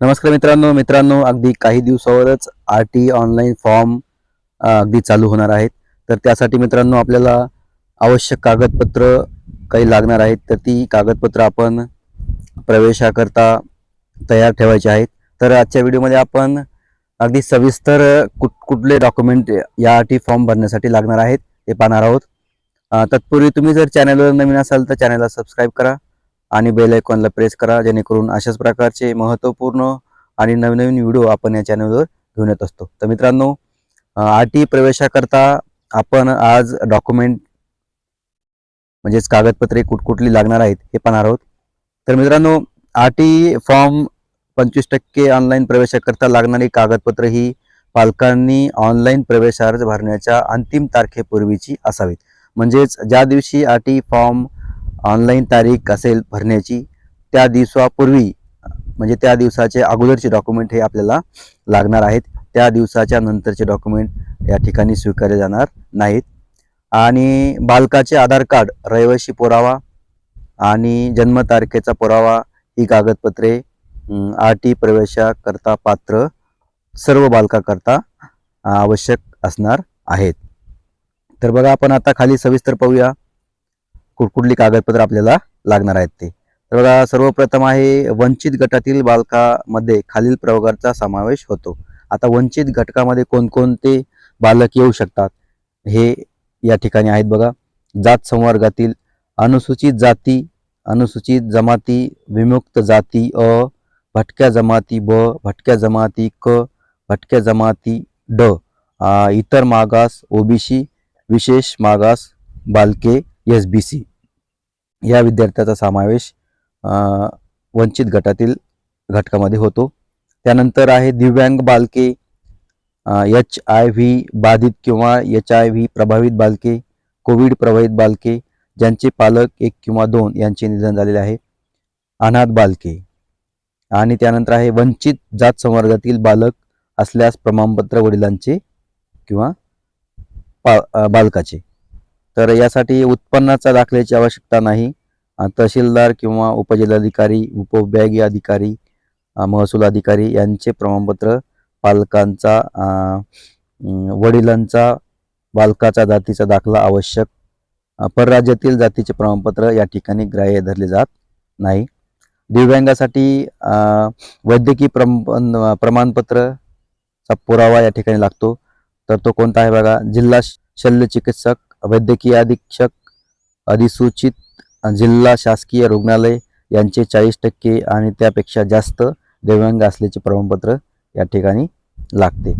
नमस्कार मित्रांनो मित्रांनो अगदी काही दिवसावरच आर टी ऑनलाईन फॉर्म अगदी चालू होणार आहेत. तर त्यासाठी मित्रांनो आपल्याला आवश्यक कागदपत्र काही लागणार आहेत. तर ती कागदपत्र आपण प्रवेशाकरता तयार ठेवायची आहेत. तर आजच्या व्हिडिओमध्ये आपण अगदी सविस्तर कुठ कुठले डॉक्युमेंट या आर टी फॉर्म भरण्यासाठी लागणार आहेत ते पाहणार आहोत. तत्पूर्वी तुम्ही जर चॅनलवर नवीन असाल तर चॅनलला सबस्क्राईब करा. आणि बेल आयकॉनला प्रेस करा जेणेकरून अशाच प्रकारचे महत्त्वपूर्ण आणि नवनवीन व्हिडिओ आपण या चॅनलवर घेऊन येत असतो. तर मित्रांनो आर टी प्रवेशाकरता आपण आज डॉक्युमेंट म्हणजेच कागदपत्रे कुठकुठली लागणार आहेत हे पाहणार आहोत. तर मित्रांनो आर टी फॉर्म पंचवीस टक्के ऑनलाईन प्रवेशाकरता लागणारी कागदपत्र ही पालकांनी ऑनलाईन प्रवेश अर्ज भरण्याच्या अंतिम तारखेपूर्वीची असावीत. म्हणजेच ज्या दिवशी आर टी फॉर्म ऑनलाईन तारीख असेल भरण्याची त्या दिवसापूर्वी म्हणजे त्या दिवसाचे अगोदरचे डॉक्युमेंट हे आपल्याला लागणार आहेत. त्या दिवसाच्या नंतरचे डॉक्युमेंट या ठिकाणी स्वीकारले जाणार नाहीत. आणि बालकाचे आधार कार्ड रहिवाशी पुरावा आणि जन्मतारखेचा पुरावा ही कागदपत्रे आर टी प्रवेशाकरता पात्र सर्व बालकाकरता आवश्यक असणार आहेत. तर बघा आपण आता खाली सविस्तर पाहूया. कुठकुठली कागदपत्र आपल्याला लागणार आहेत ते. तर बघा सर्वप्रथम आहे वंचित गटातील बालकामध्ये खालील प्रवर्गाचा समावेश होतो. आता वंचित घटकामध्ये कोणकोणते बालक येऊ शकतात? हे या ठिकाणी आहेत बघा. जात संवर्गातील अनुसूचित जाती अनुसूचित जमाती विमुक्त जाती अ भटक्या जमाती ब भटक्या जमाती क भटक्या जमाती ड इतर मागास ओबीसी विशेष मागास बालके एस बी सी या विद्यार्थ्याचा समावेश वंचित गटातील घटकामध्ये होतो. त्यानंतर आहे दिव्यांग बालके एच आय व्ही बाधित किंवा एच आय व्ही प्रभावित बालके कोविड प्रभावित बालके ज्यांचे पालक एक किंवा दोन यांचे निधन झालेले आहे. अनाथ बालके. आणि त्यानंतर आहे वंचित जात संवर्गातील बालक असल्यास प्रमाणपत्र वडिलांचे किंवा पा बालकाचे. तर यासाठी उत्पन्नाचा दाखल्याची आवश्यकता नाही. तहसीलदार किंवा उपजिल्हाधिकारी उपविभागीय अधिकारी महसूल अधिकारी यांचे प्रमाणपत्र पालकांचा वडिलांचा बालकाचा जातीचा दाखला आवश्यक. परराज्यातील जातीचे प्रमाणपत्र या ठिकाणी ग्राह्य धरले जात नाही. दिव्यांगासाठी वैद्यकीय प्रम प्रमाणपत्रचा पुरावा या ठिकाणी लागतो. तर तो कोणता आहे बघा? जिल्हा शल्य चिकित्सक वैद्यकीय अधीक्षक अधिसूचित जिल्हा शासकीय रुग्णालय यांचे चाळीस टक्के आणि त्यापेक्षा जास्त दिव्यांग असल्याचे प्रमाणपत्र या ठिकाणी लागते.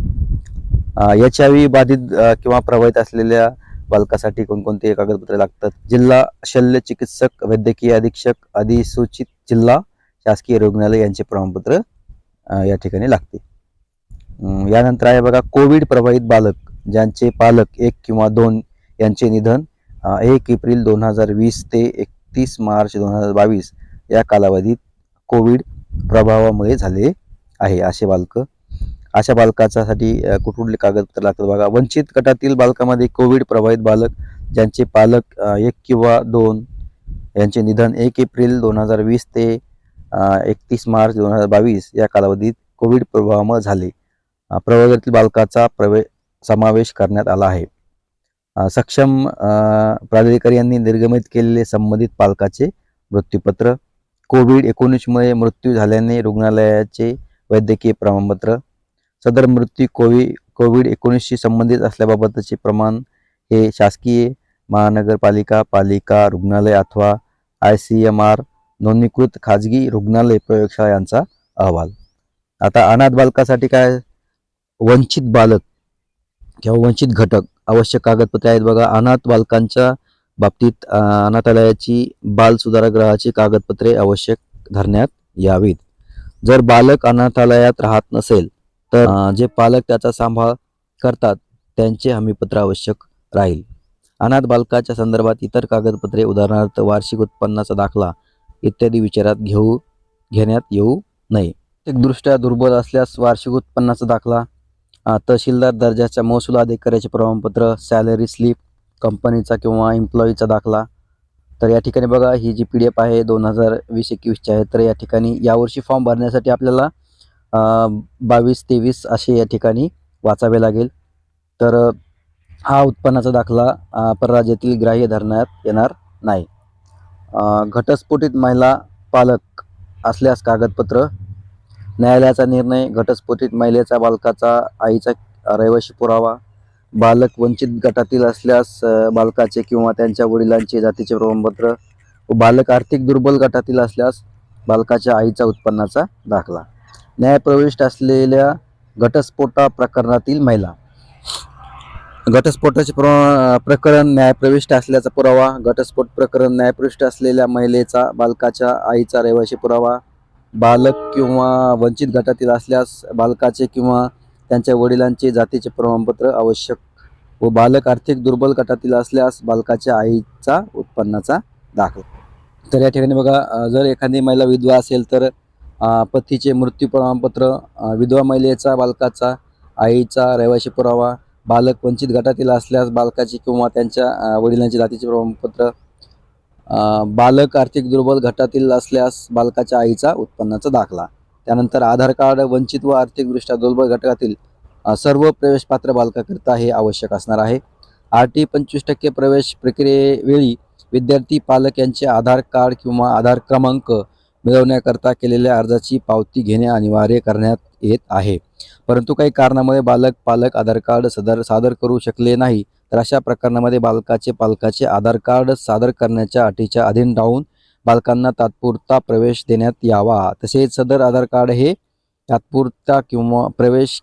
एच आय व्ही बाधित किंवा प्रभावित असलेल्या बालकासाठी कोणकोणते कागदपत्रे लागतात? जिल्हा शल्य चिकित्सक वैद्यकीय अधीक्षक अधिसूचित जिल्हा शासकीय रुग्णालय यांचे प्रमाणपत्र या ठिकाणी लागते. यानंतर आहे बघा कोविड प्रभावित बालक ज्यांचे पालक एक किंवा दोन यांचे निधन एक एप्रिल दोन हजार वीस ते एकतीस मार्च दोन हजार बावीस या कालावधीत कोविड प्रभावामुळे झाले आहे. असे बालक अशा बालकाच्यासाठी कुठले कागदपत्र लागतात बघा. वंचित गटातील बालकामध्ये कोविड प्रभावित बालक ज्यांचे पालक एक किंवा दोन यांचे निधन एक एप्रिल दोन हजार वीस ते एकतीस मार्च दोन हजार बावीस या कालावधीत कोविड प्रभावामुळे झाले. प्रवर्गातील बालकाचा प्रवे समावेश करण्यात आला आहे. सक्षम प्राधिकारी यांनी निर्गमित केलेले संबंधित पालकाचे मृत्यूपत्र कोविड एकोणीसमुळे मृत्यू झाल्याने रुग्णालयाचे वैद्यकीय प्रमाणपत्र सदर मृत्यू कोवि कोविड एकोणीसशी संबंधित असल्याबाबतचे प्रमाण हे शासकीय महानगरपालिका पालिका रुग्णालय अथवा आय सी एम आर नोंदणीकृत खाजगी रुग्णालय प्रयोगशाळा यांचा अहवाल. आता अनाथ बालकासाठी काय? वंचित बालक किंवा वंचित घटक आवश्यक कागदपत्रे आहेत बघा. अनाथ बालकांच्या बाबतीत अनाथालयाची बाल सुधारगृहाची कागदपत्रे आवश्यक धरण्यात यावीत. जर बालक अनाथालयात राहत नसेल तर जे पालक त्याचा सांभाळ करतात त्यांचे हमीपत्र आवश्यक राहील. अनाथ बालकाच्या संदर्भात इतर कागदपत्रे उदाहरणार्थ वार्षिक उत्पन्नाचा दाखला इत्यादी विचारात घेऊ घेण्यात येऊ नये. दृष्ट्या दुर्बल असल्यास वार्षिक उत्पन्नाचा दाखला तहसीलदार दर्जाच्या महसूल अधिकाऱ्याचे प्रमाणपत्र सॅलरी स्लिप कंपनीचा किंवा एम्प्लॉईचा दाखला. तर या ठिकाणी बघा ही जी पी डी एफ आहे दोन हजार वीस एकवीसची आहे. तर या ठिकाणी यावर्षी फॉर्म भरण्यासाठी आपल्याला बावीस तेवीस असे या ठिकाणी वाचावे लागेल. तर हा उत्पन्नाचा दाखला परराज्यातील ग्राह्य धरण्यात येणार नाही. घटस्फोटित महिला पालक असल्यास कागदपत्र न्यायालयाचा निर्णय घटस्फोटित महिलेचा बालकाचा आईचा रहिवाशी पुरावा बालक वंचित गटातील असल्यास बालकाचे किंवा त्यांच्या वडिलांचे जातीचे प्रमाणपत्र व बालक आर्थिक दुर्बल गटातील असल्यास बालकाच्या आईचा उत्पन्नाचा दाखला. न्यायप्रविष्ट असलेल्या घटस्फोटा प्रकरणातील महिला. घटस्फोटाचे प्र प्रकरण न्यायप्रविष्ट असल्याचा पुरावा घटस्फोट प्रकरण न्यायप्रविष्ट असलेल्या महिलेचा बालकाच्या आईचा रहिवाशी पुरावा बालक किंवा वंचित गटातील असल्यास बालकाचे किंवा त्यांच्या वडिलांचे जातीचे प्रमाणपत्र आवश्यक व बालक आर्थिक दुर्बल गटातील असल्यास बालकाच्या आईचा उत्पन्नाचा दाखला. तर या ठिकाणी बघा जर एखादी महिला विधवा असेल तर पतीचे मृत्यू प्रमाणपत्र विधवा महिलेचा बालकाचा आईचा रहिवाशी पुरावा बालक वंचित गटातील असल्यास बालकाचे किंवा त्यांच्या वडिलांचे जातीचे प्रमाणपत्र बालक आर्थिक दुर्बल गटातील असल्यास बालकाच्या आईचा उत्पन्नाचा दाखला. त्यानंतर आधार कार्ड वंचित व आर्थिकदृष्ट्या दुर्बल घटकातील सर्व प्रवेशपात्र बालकाकरिता हे आवश्यक असणार आहे. आर टी पंचवीस टक्के प्रवेश प्रक्रियेवेळी विद्यार्थी पालक यांचे आधार कार्ड किंवा आधार क्रमांक मिळवण्याकरता केलेल्या अर्जाची पावती घेणे अनिवार्य करण्यात येत आहे. परंतु काही कारणामुळे बालक पालक आधार कार्ड सदर सादर करू शकले नाही. तर अशा प्रकरणामध्ये बालकाचे पालकाचे आधार कार्ड सादर करण्याच्या अटीच्या अधीन राहून बालकांना तात्पुरता प्रवेश देण्यात यावा. तसेच सदर आधार कार्ड हे तात्पुरता किंवा प्रवेश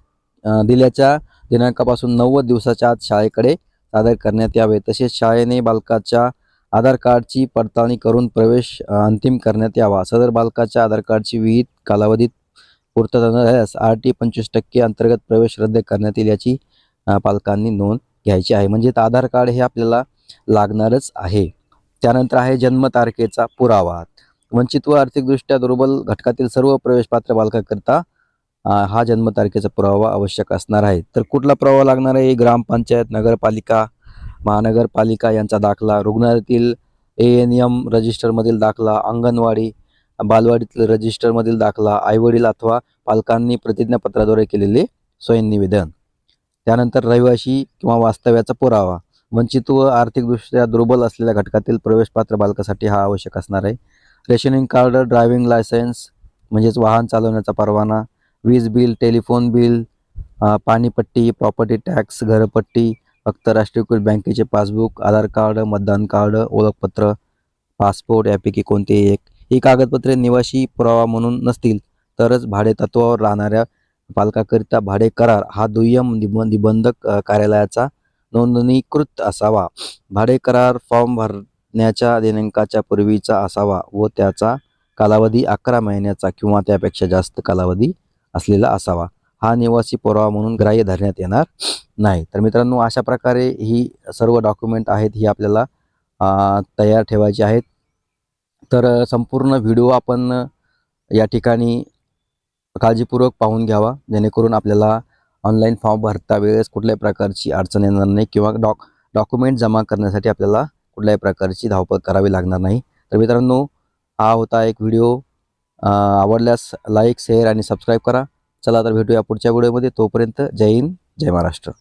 दिल्याच्या दिनांकापासून नव्वद दिवसाच्या आत शाळेकडे सादर करण्यात यावे. तसेच शाळेने बालकाच्या आधार कार्डची पडताळणी करून प्रवेश अंतिम करण्यात यावा. सदर बालकाच्या आधार कार्डची विहित कालावधीत पूर्तता न झाल्यास आर टी पंचवीस टक्के अंतर्गत प्रवेश रद्द करण्यात येईल याची पालकांनी नोंद घ्यायची आहे. म्हणजे तर आधार कार्ड हे आपल्याला लागणारच आहे. त्यानंतर आहे जन्मतारखेचा पुरावा. वंचित व आर्थिकदृष्ट्या दुर्बल घटकातील सर्व प्रवेशपात्र बालकाकरता हा जन्मतारखेचा पुरावा आवश्यक असणार आहे. तर कुठला पुरावा लागणार आहे? ग्रामपंचायत नगरपालिका महानगरपालिका यांचा दाखला रुग्णालयातील ए एन एम रजिस्टरमधील दाखला अंगणवाडी बालवाडीतील रजिस्टरमधील दाखला आईवडील अथवा पालकांनी प्रतिज्ञापत्राद्वारे केलेले स्वयंनिवेदन त्यानंतर रहिवाशी किंवा वास्तव्याचा पुरावा वंचित व आर्थिकदृष्ट्या दुर्बल असलेल्या घटकातील प्रवेशपात्र बालकासाठी हा आवश्यक असणार आहे. रेशनिंग कार्ड ड्रायव्हिंग लायसन्स म्हणजेच वाहन चालवण्याचा परवाना वीज बिल टेलिफोन बिल पाणीपट्टी प्रॉपर्टी टॅक्स घरपट्टी फक्त राष्ट्रीयकृत बँकेचे पासबुक आधार कार्ड मतदान कार्ड ओळखपत्र पासपोर्ट यापैकी कोणतेही एक. ही कागदपत्रे निवासी पुरावा म्हणून नसतील तरच भाडे तत्वावर राहणाऱ्या पालकाकरिता भाडे करार हा दुय्यम निब निबंधक कार्यालयाचा नोंदणीकृत असावा. भाडे करार फॉर्म भरण्याच्या दिनांकाच्या पूर्वीचा असावा व त्याचा कालावधी अकरा महिन्याचा किंवा त्यापेक्षा जास्त कालावधी असलेला असावा. हा निवासी पुरावा म्हणून ग्राह्य धरण्यात येणार नाही. तर मित्रांनो अशा प्रकारे ही सर्व डॉक्युमेंट आहेत ही आपल्याला तयार ठेवायची आहेत. तर संपूर्ण व्हिडिओ आपण या ठिकाणी काळजीपूर्वक पाहून घ्यावा. जेणेकरून आपल्याला ऑनलाईन फॉर्म भरता वेळेस कुठल्याही प्रकारची अडचण येणार नाही किंवा डॉक डॉक्युमेंट जमा करण्यासाठी आपल्याला कुठल्याही प्रकारची धावपळ करावी लागणार नाही. तर मित्रांनो हा होता एक व्हिडिओ आवडल्यास लाईक शेअर आणि सबस्क्राईब करा. चला तर भेटूया पुढच्या व्हिडिओमध्ये तोपर्यंत जय हिंद जय महाराष्ट्र.